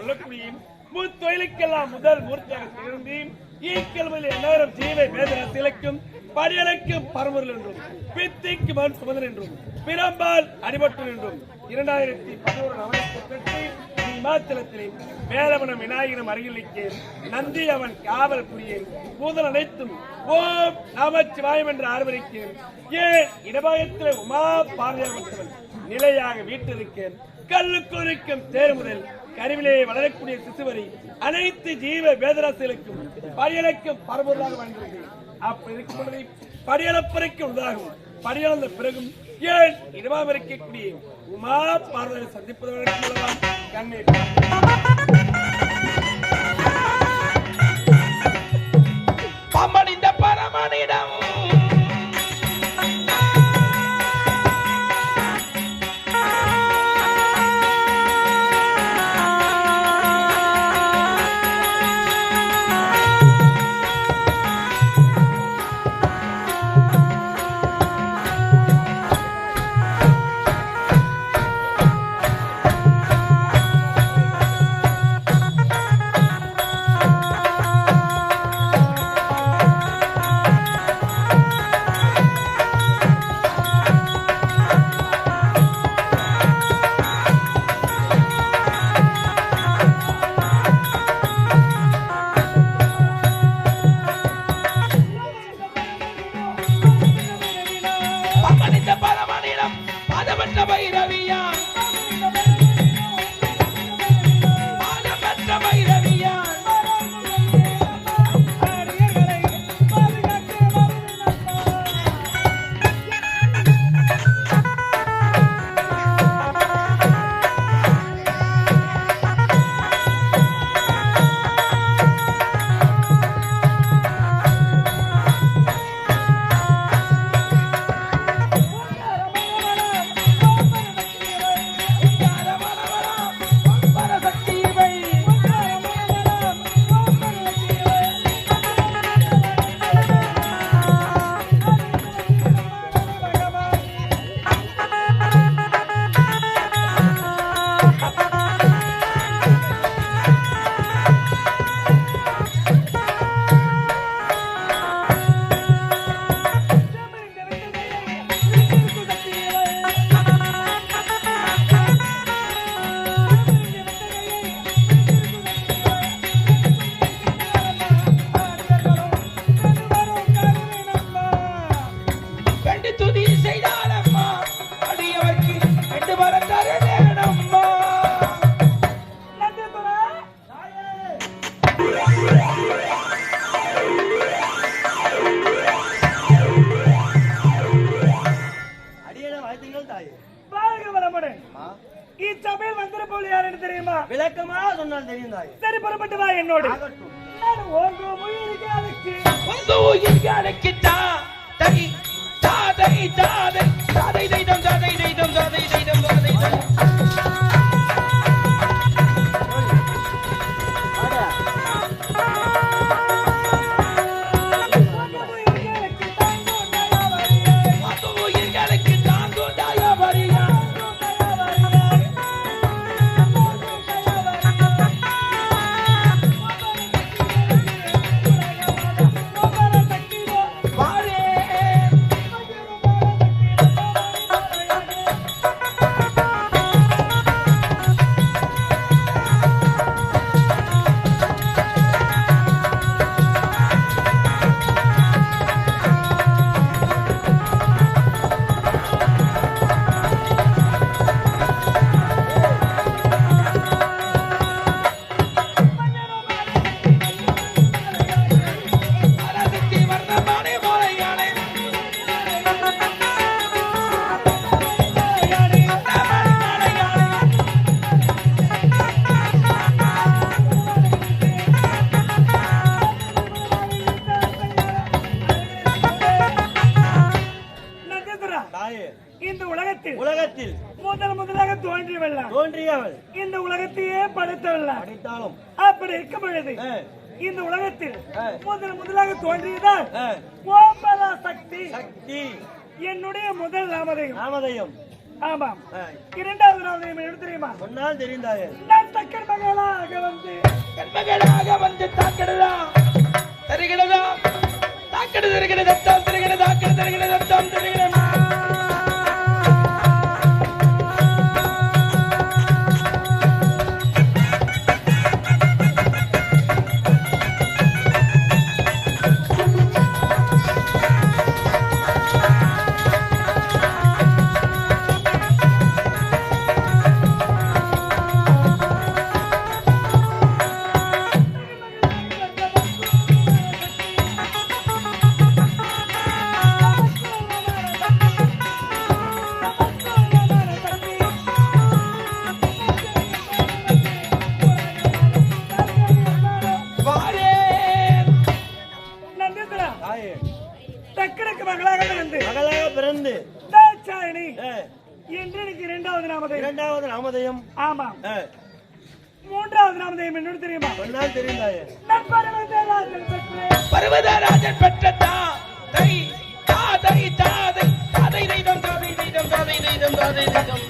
சொல்லக்கூடிய முத்தொழிலுக்கெல்லாம் முதல் மூர்த்தியாக திகழ்ந்து ஈக்கிழமையில் எந்நேரம் ஜீவை வேதன திளைக்கும் படியலைக்கும் பரம்பொருள் என்றும் பித்திக்கு மண் சுமதன் என்றும் பிரம்பால் அடிபட்டு என்றும் இரண்டாயிரத்தி பதினோரு நவம்பர் இமாச்சலத்திலே வேலவனம் விநாயகனம் அருகிலிக்கு நந்தி அவன் காவல் புரியேன். பூதல் அனைத்தும் ஓம் நமச்சிவாயம் என்று ஆர்வரிக்கேன் ஏன்? இடபாயத்தில் உமா பார்வையாளர் நிலையாக வீட்டிருக்கேன் கல்லுக்குறிக்கும் தேர் முதல் கருவிலே வளரக்கூடிய சிசுவரி அனைத்து ஜீவ வேதராசிகளுக்கும் படியலைக்கும் பரம்பொருளாக வாழ்ந்தது அப்படி இருக்கும் பொழுது படியலப்பறைக்கு உண்டாகும். படியளந்த பிறகும் ஏன் இடமாக இருக்கக்கூடிய உமா பார்வையை சந்திப்பதற்கு மூலமா கண்ணீர். பம்படிந்த பரமனிடம் கண்மகளாக வந்து தாக்கிடுதா தருகிறதா? தாக்கிடு தருகிற தத்தம் தருகிற தாக்கிடு தருகிற தத்தம் தருகிறமா இரண்டாவது நாமதயம். ஆமாம். ஆ, மூன்றாவது நாமதேயம் என்னன்னு தெரியுமா? சொன்னால் பரமதேவாசல் பெற்றேன் பர்வதராஜன் பெற்ற தா தை தாதை தாதை தாதை தெய்தம் தாதை தெய்தம் தாதை தெய்தம் தாதை தெய்தம்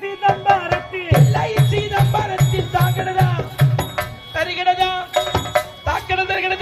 சிதம்பரத்தில். இல்லை சீதம்பரத்தில் தாக்கிடுதா தருகிறதா? தாக்கிட தருகிற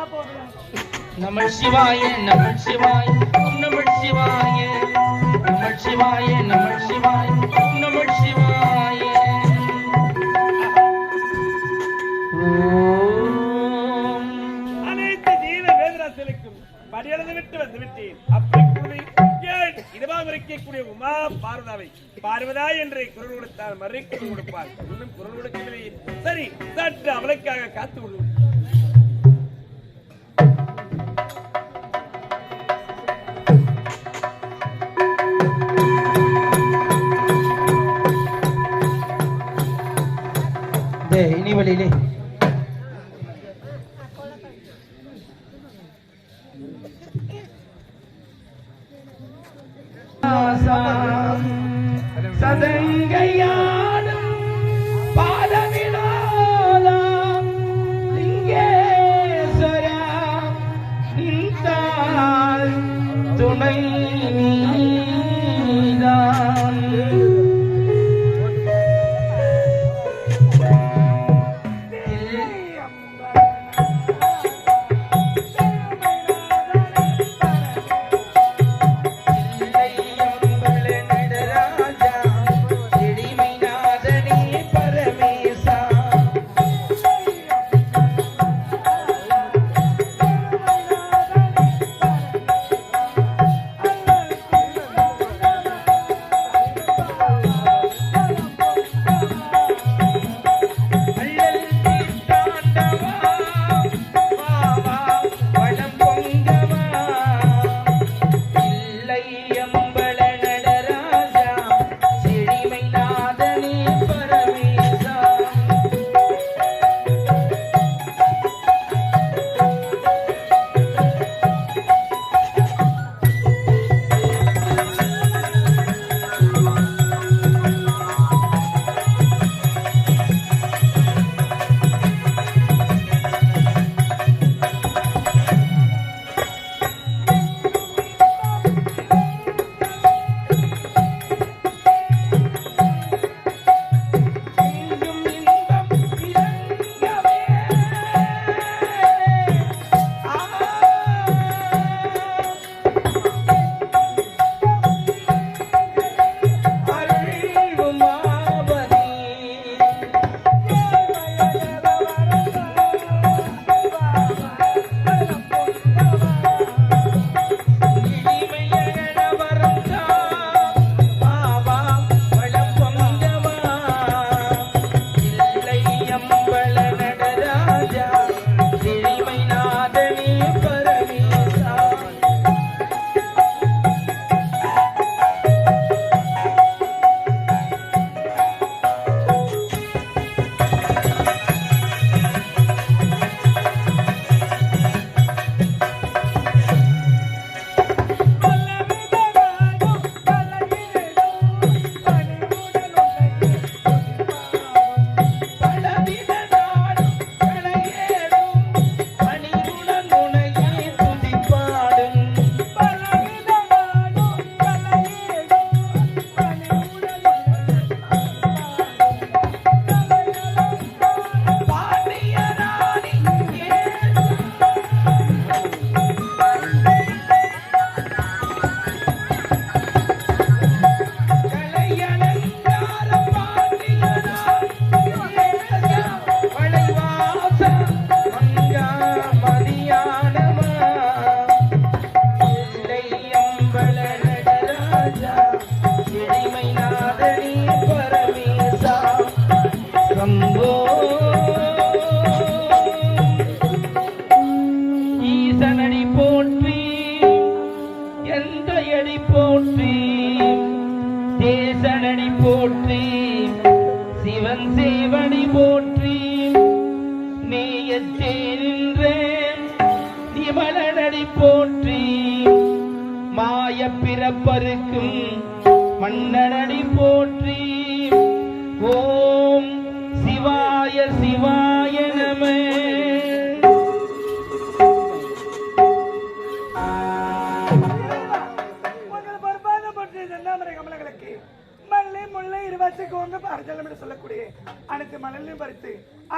நம சிவாய நம சிவாய நம சிவாய நம சிவாய நம சிவாய நம சிவாய. அனைத்து ஜீவ வேதராசிலுக்கும் படியளந்து விட்டு வந்து விட்டேன். அப்படி இதுவாக இருக்கக்கூடிய உமா பார்வதாவை பார்வதா என்று குரல் கொடுத்தால் மறை குரல் கொடுப்பார் இன்னும் குரல் கொடுக்கவில்லை. சரி சற்று அவளுக்காக காத்து கொள்வோம். டேய் இனி வழியிலே. சதங்கையாடும் பாதவினோதம் லிங்கேஸ்வரா நின்றால் துணை நீதான்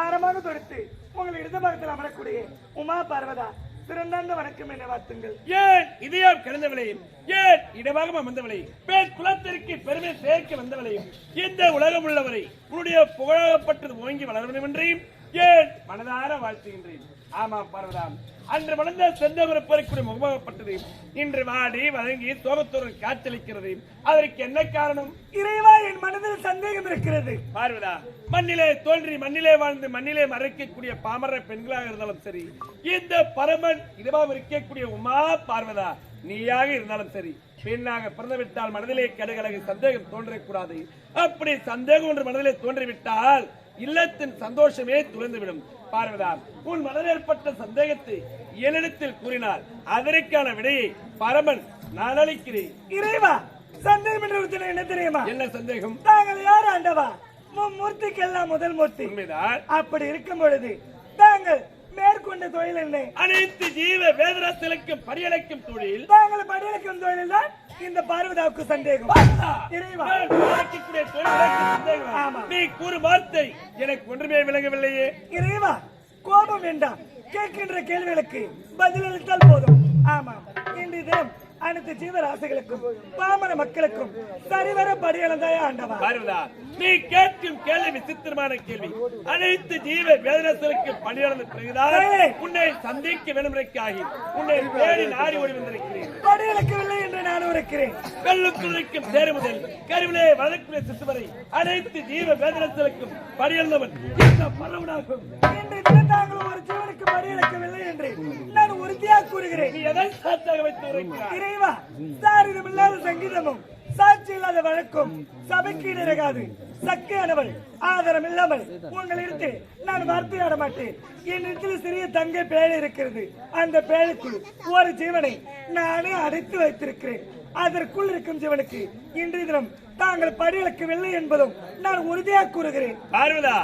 ஆரமாக தொடுத்து உங்கள் இடது பாகத்தில் அமரக்கூடிய உமா பார்வதா சிறந்தாண்ட வணக்கம் என வார்த்துங்கள் ஏன் இதயம் கிடந்தவளையும் ஏன் இடமாக அமர்ந்தவளே பெண் குலத்திற்கு பெருமை சேர்க்க வந்தவளையும் இந்த உலகம் உள்ளவரை உன்னுடைய புகழப்பட்டது ஓங்கி வளர வேண்டும் என்றையும் ஏன் மனதார வாழ்த்துகின்றேன். ஆமா பார்வதாம் அன்று வளர்ந்த செந்தவரப்பருக்குடைய முகமாகப்பட்டது இன்று வாடி வதங்கி சோகத்துடன் காத்தளிக்கிறது அதற்கு என்ன காரணம்? இறைவா என் மனதில் சந்தேகம் இருக்கிறது. பார்வதா மண்ணிலே தோன்றி மண்ணிலே வாழ்ந்து மண்ணிலே மறைக்கக்கூடிய பாமர பெண்களாக இருந்தாலும் சரி இந்த பரமன் இதுவாக இருக்கக்கூடிய உமா பார்வதா நீயாக இருந்தாலும் சரி பெண்ணாக பிறந்துவிட்டால் மனதிலே கடுகலகு சந்தேகம் தோன்றக்கூடாது. அப்படி சந்தேகம் ஒன்று மனதிலே தோன்றிவிட்டால் இல்லத்தின் சந்தோஷமே துறந்துவிடும். பார்வதா உன் மனதில் ஏற்பட்ட சந்தேகத்தை என்னிடத்தில் கூறினால் அதற்கான விடையை பரமன் நான் அளிக்கிறேன். இறைவா சந்தேகம் என்ன தெரியுமா? என்ன சந்தேகம்? தாங்கள் யார் ஆண்டவா? மும்மூர்த்திக்கெல்லாம் முதல் மூர்த்தி. உண்மைதான். அப்படி இருக்கும் பொழுது தாங்கள் மேற்கொண்ட தொழில் என்ன? அனைத்து ஜீவ வேதரசலுக்கும் பரியலைக்கும் தொழில். தாங்கள் படியெடுக்கும் தொழில் தான் இந்த பார்வதாவுக்கு சந்தேகம். நீ கூறும் வார்த்தை எனக்கு ஒன்றுமே விளங்கவில்லையே. இறைவா கோபம் வேண்டாம். கேட்கின்ற கேள்விகளுக்கு பதிலளித்தால் போதும். ஆமா. இன்றைய தினம் அனைத்து ஜீவராசிகளுக்கும் பாமர மக்களுக்கும் சரிவர படியளந்தாய ஆண்டவா? பார்வதா நீ கேட்கும் கேள்வி விசித்திரமான கேள்வி. அனைத்து ஜீவ வேதனத்திற்கு பணியாளர் பிறகுதான் சரி. உன்னை சந்திக்க விடுமுறைக்காகி உன்னை தேடி நாடி ஓடி வந்திருக்கிறேன். படியளக்கவில்லை என்று நான் இருக்கிறேன் வெள்ளுக்குள்ளிருக்கும் தேர் முதல் கருவிலே வளர்க்கூடிய சிசு வரை அனைத்து ஜீவ வேதனத்திற்கும் பணியாளவன் இந்த பரவனாகும் இன்றைய தாங்கள் ஒரு ஜீவனுக்கு படியளக்கவில்லை என்று நான் உறுதியாக கூறுகிறேன். இறைவா சாரிதம் இல்லாத சங்கீதமும் சாட்சி இல்லாத வழக்கும் சபைக்கு இடராகாது சக்கையானவள் ஆதாரம் இல்லாமல் உங்களிடத்தில் நான் வார்த்தையாட மாட்டேன். என்னிடத்தில் சிறிய தங்கை பேழை இருக்கிறது. அந்த பேழைக்குள் ஒரு ஜீவனை நானே அடைத்து வைத்திருக்கிறேன். அதற்குள் இருக்கும் ஜீவனுக்கு இன்றைய தினம் தாங்கள் படியளக்கவில்லை என்பதும் நான் உறுதியாக கூறுகிறேன். பார்வதா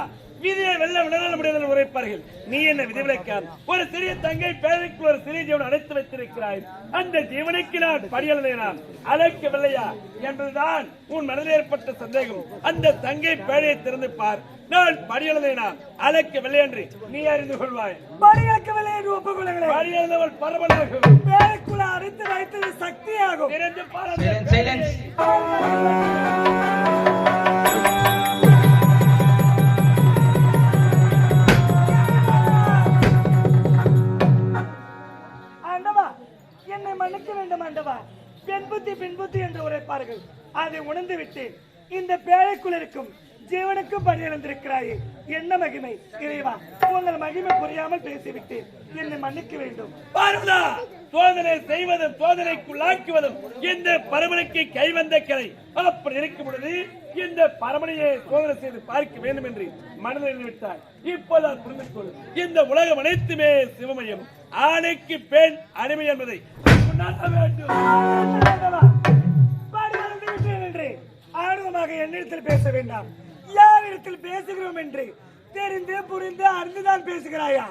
விதியை வெல்ல விடல முடியாத உரைப்பார்கள். நீ என்ன விதிவிலக்கான் ஒரு சிறிய தங்கை பேழைக்குள் ஒரு சிறிய ஜீவன் அடைத்து வைத்திருக்கிறாய். அந்த ஜீவனுக்கு நான் படியலை நான் அழைக்கவில்லையா என்பதுதான் உன் மனதில் ஏற்பட்ட சந்தேகம். அந்த தங்கை பேழையை திறந்து பார். நான் படியலை நான் அழைக்கவில்லை என்று நீ அறிந்து கொள்வாய். படியளக்கவில்லை என்று ஒப்புக்கொள்ளுங்களேன். படியளந்தவள் பரவலாகும் பேழைக்குள்ள அடைத்து வைத்தது சக்தியாகும். பணியிழந்திருக்கிறாயே என்ன மகிமை? இறைவா உங்கள் மகிமை புரியாமல் பேசிவிட்டேன். என்னை மன்னிக்க வேண்டும். பார்வதா சோதனை செய்வதும் சோதனைக்குள்ளாக்குவதும் இந்த பரமனுக்கு கைவந்த கிளை அப்படி இருக்கும் பொழுது இந்த பரமனையை சோதனை செய்து பார்க்க வேண்டும் என்று மனதில் விட்டார் இப்போதான் புரிந்து கொள் இந்த உலகம் அனைத்துமே சிவமயம். ஆணைக்கு பெண் அடிமை என்பதை வேண்டும். ஆர்வமாக என்னிடத்தில் பேச வேண்டாம். யாரிடத்தில் பேசுகிறோம் என்று தெரிந்து புரிந்து அறிந்துதான் பேசுகிறாயா?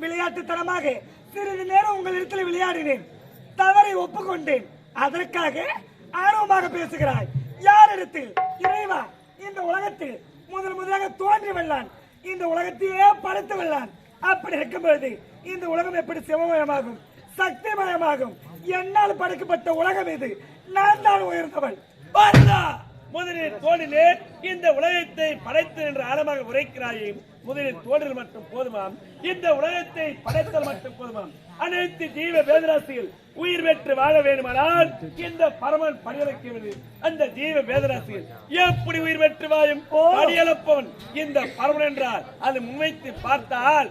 விளையாட்டுத்தனமாக சிறிது நேரம் உங்களிடத்தில் விளையாடினேன். தவறை ஒப்புக்கொண்டேன். அதற்காக ஆர்வமாக பேசுகிறாய். யாரிடத்தில் இறைவா. இந்த உலகத்தில் முதல் முதலாக தோன்றி வெள்ளான் இந்த உலகத்தையே படுத்து வெள்ளான் அப்படி இருக்கும் பொழுது இந்த உலகம் எப்படி சிவமயமாகும்? சக்திமயமாகும். என்னால் படைக்கப்பட்ட உலகம் இது. நான் தான் உயர்ந்தவன். முதலில் தோளிலே இந்த உலகத்தை படைத்து என்று ஆழமாக உரைக்கிறாயே. முதலில் தோழில் மட்டும் போதுமாம். இந்த உலகத்தை படைத்தல் மட்டும் போதுமாம். அனைத்து ஜீவ வேதராசிகள் உயிர் பெற்று வாழ வேண்டுமானால் இந்த பரமன் பணியளக்கிறது அந்த ஜீவ வேதராசிகள் எப்படி உயிர் பெற்று வாழும்? பணியளப்பவன் இந்த பரமன் என்றால் அது முன்வைத்து பார்த்தால்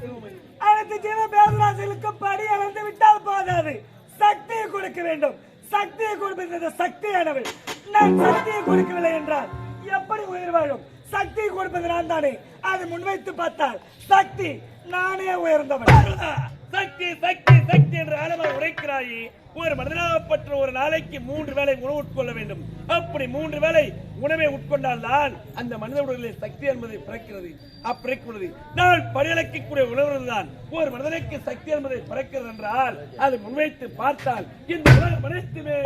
சிவமயம். அனைத்து ஜீவ பேதராசிகளுக்கு படி அளந்து விட்டால் போதாது. சக்தியை கொடுக்க வேண்டும். சக்தியை கொடுப்பது சக்தியானவள். நான் சக்தியை கொடுக்கவில்லை என்றால் எப்படி உயிர் வாழும்? சக்தி கொடுப்பது நான் தானே. அதை முன்வைத்து பார்த்தால் சக்தி நானே உயர்ந்தவன் சக்தி சக்தி சக்தி என்று ஆழமாக உரைக்கிறாயே. ஒரு மனிதனாகப்பட்ட ஒரு நாளைக்கு மூன்று வேளை உணவு உட்கொள்ள வேண்டும். அப்படி மூன்று வேளை உணவை உட்கொண்டால் தான் அந்த மனித உடலில் சக்தி என்பதை பிறக்கிறது. அப்பிறக்கிறது. நான் படியளக்கக்கூடிய உணவு தான். ஒரு மனிதனுக்கு சக்தி என்பதை பிறக்கிறது என்றால் அதை முன்வைத்து பார்த்தால் இந்த உலகம் அனைத்துமே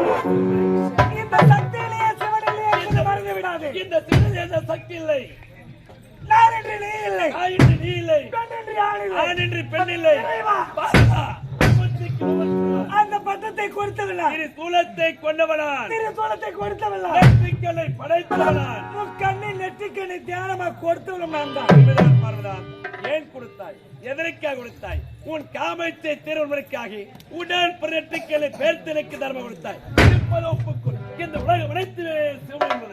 இந்த சக்தியிலேயே சிவனிலே என்று மறந்து விடாதே இந்த எந்த சக்தி இல்லை. நான் என்று நீ இல்லை. என்று நீ இல்லை. பெண் என்று ஆண் இல்லை. ஆண் என்று பெண் இல்லை. கொடுத்தவில்லை திரு சூலத்தை கொண்டவனான் திரு நெற்றிக்கல்லை படைத்தவனான் முக்கண்ணின் நெற்றிக்கண்ணை தியானமா கொடுத்தவளும் நான் தான் உண்மைதான் பார்வதான் ஏன் கொடுத்தாய்? எதற்காக கொடுத்தாய்? உன் காமத்தை தீர்வதற்காக உடன் பிறட்டுக்களை பேர்த்தனுக்கு தர்மம் கொடுத்தாய். இருப்பது ஒப்புக்கொள். இந்த உலகம்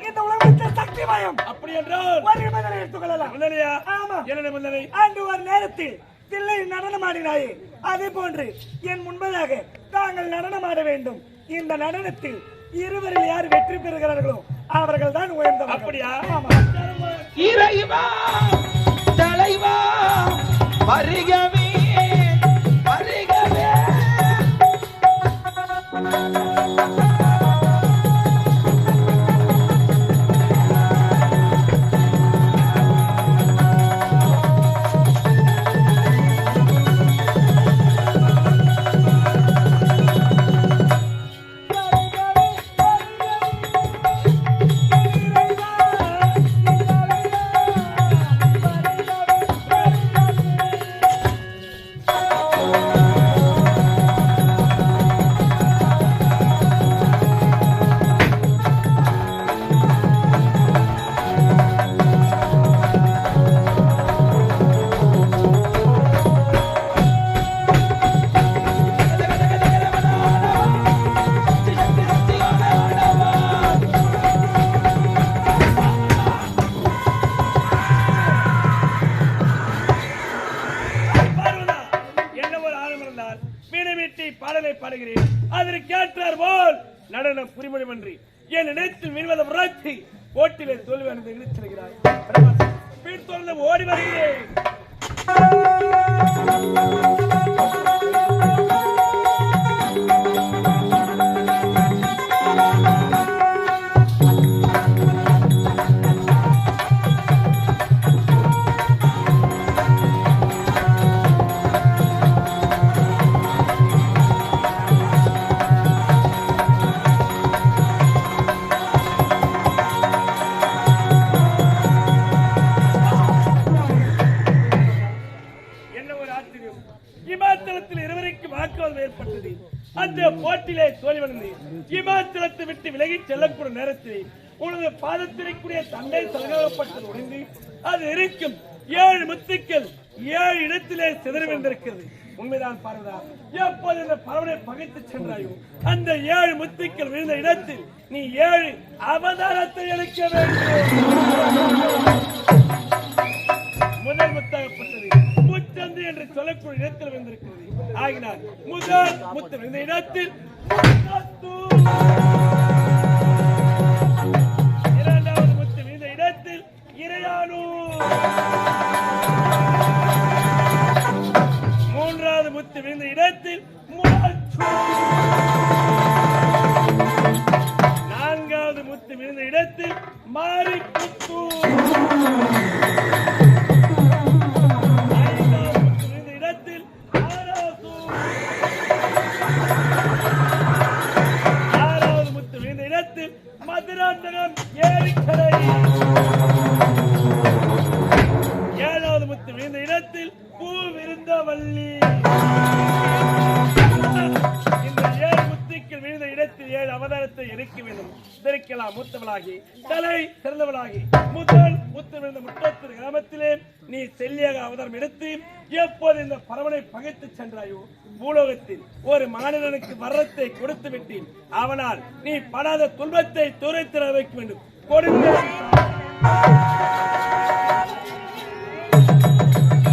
இந்த உலகத்தில் சக்தி மயம். அப்படி என்றால் ஒரு நிபந்தனை எடுத்துக்கொள்ளலாம் முதலையா ஆமா. என்ன நிபந்தனை அன்று ஒரு நேரத்தில் தில்லை நடனமாடினாயே அதே போன்று என் முன்பதாக தாங்கள் நடனமாட வேண்டும். இந்த நடனத்தில் இருவரில் யார் வெற்றி பெறுகிறார்களோ அவர்கள் தான் உயர்ந்தவர்கள். அப்படியா. இறைவா தலைவா வருகவே வருகவே. உனது தந்தை சலகாகப்பட்டது உடைந்து அது இருக்கும் ஏழு முத்துக்கள் ஏழு இடத்திலே சிதறவிருந்திருக்கிறது உண்மைதான் பார்வதா எப்போது இந்த பறவனை பகைத்து சென்றாயோ அந்த ஏழு முத்துக்கள் விழுந்த இடத்தில் நீ ஏழு அவதாரத்தை எடுக்க வேண்டும். முதல் முத்தாகப்பட்டது முச்சந்து என்று சொல்லக்கூடிய இடத்தில் வந்திருக்கிறது ஆகினால் முதல் முத்து விழுந்த இடத்தில் இறையானூர். மூன்றாவது முத்து விழுந்த இடத்தில் நான்காவது முத்து விழுந்த இடத்தில் மாரிப்புத்தூர் சென்றாயோ பூலோகத்தில் ஒரு மாநிலனுக்கு வரத்தை கொடுத்து விட்டேன். அவனால் நீ படாத துன்பத்தை துரைத்திட வைக்க வேண்டும். கொடுங்க.